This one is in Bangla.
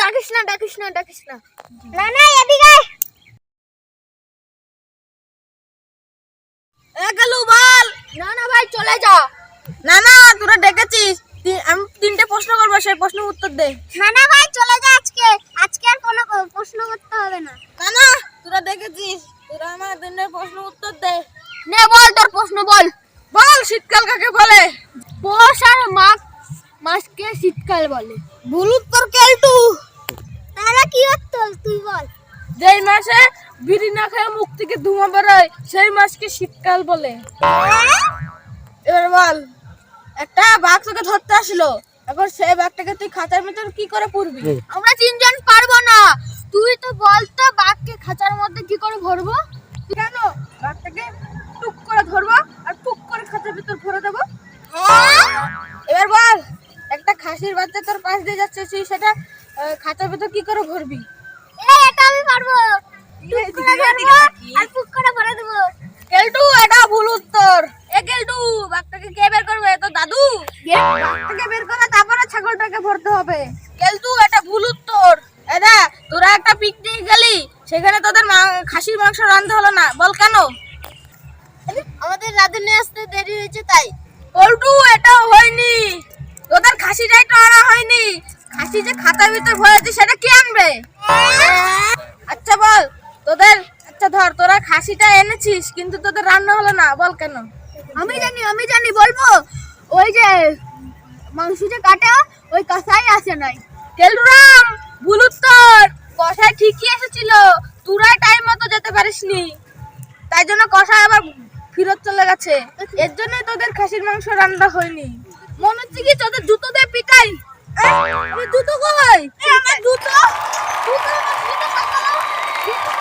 ডাকিস না ডাকিস না ডাকিস না। না না এদিকে গেলু বল। না না ভাই চলে যা। না না তোরা ডেকেছিস। আমি তিনটে প্রশ্ন করব সেই প্রশ্ন উত্তর দে। না না ভাই চলে যা আজকে। আজকে আর কোনো প্রশ্ন করতে হবে না। না না তোরা ডেকেছিস। তোরা আমার তিনটে প্রশ্ন উত্তর দে। নে বল তোর প্রশ্ন বল। বল শীতকাল কাকে বলে? পৌষ আর মাঘ মাসকে শীতকাল বলে। ভুল উত্তর কেলটু। তাহলে কি উত্তর তুই বল। যেই মাসে বিড়ি না খেয়ে মুখ থেকে ধোঁয়া বেরোয় সেই মাসকে শীতকাল বলে। এবার বল একটা বাঘ তোকে ধরতে আসলো। এখন সেই বাঘটাকে তুই খাঁচার ভিতর কি করে পুরবি? আমরা তিনজন পারব না তুই তো বল তো বাঘকে খাঁচার কি কেন? বাঘটাকে টুক করে ধরবো আর টুক করে খাঁচার ভিতর ভরে দেবো? এবার বল একটা খাসির বাচ্চা তোর পাশ দিয়ে যাচ্ছে তুই সেটা খাঁচার ভিতর কি করে ভরবি? এটা আমি পারব। ধরবো আর টুক করে ভরে দেবো। কেলটু এটা ভুল উত্তর। এ কেলটু বাঘটাকে কে বের করবে? তো দাদু। বাঘটাকে বের করে তারপরে ছাগলটাকে ভরতে হবে। কেলটু এটা ভুল উত্তর। এদা তোরা একটা পিকনিক গেলি সেখানে তোদের খাসির মাংস রাঁধতে হলো না। বল কেন? আমাদের রাঁধুনি আসতে দেরি হয়েছে তাই। পল্টু এটাও হয়নি। তোদের খাসিটাই তো আনা হয়নি। খাসি যে খাতার ভিতর ভরেছে সেটা কে আনবে? আচ্ছা বল তোদের আচ্ছা ধর তোরা খাসিটা এনেছিস কিন্তু তোদের রান্না হলো না। বল কেন? আমি জানি আমি জানি বলব। ওই যে মাংস যে কাটা ওই কাঁসাই আসে নাই। তেলুরাম! কষায় ঠিকই এসেছিল? তোরাই টাইম মতো যেতে পারিসনি। তাই জন্য কষায় আবার ফিরত চলে গেছে। এর জন্যই তোদের খাসির মাংস রান্না হয়নি। মনে হচ্ছে কি তোদের জুতো দিয়ে পিটাই? জুতো কই জুতো। জুতো? জুতো?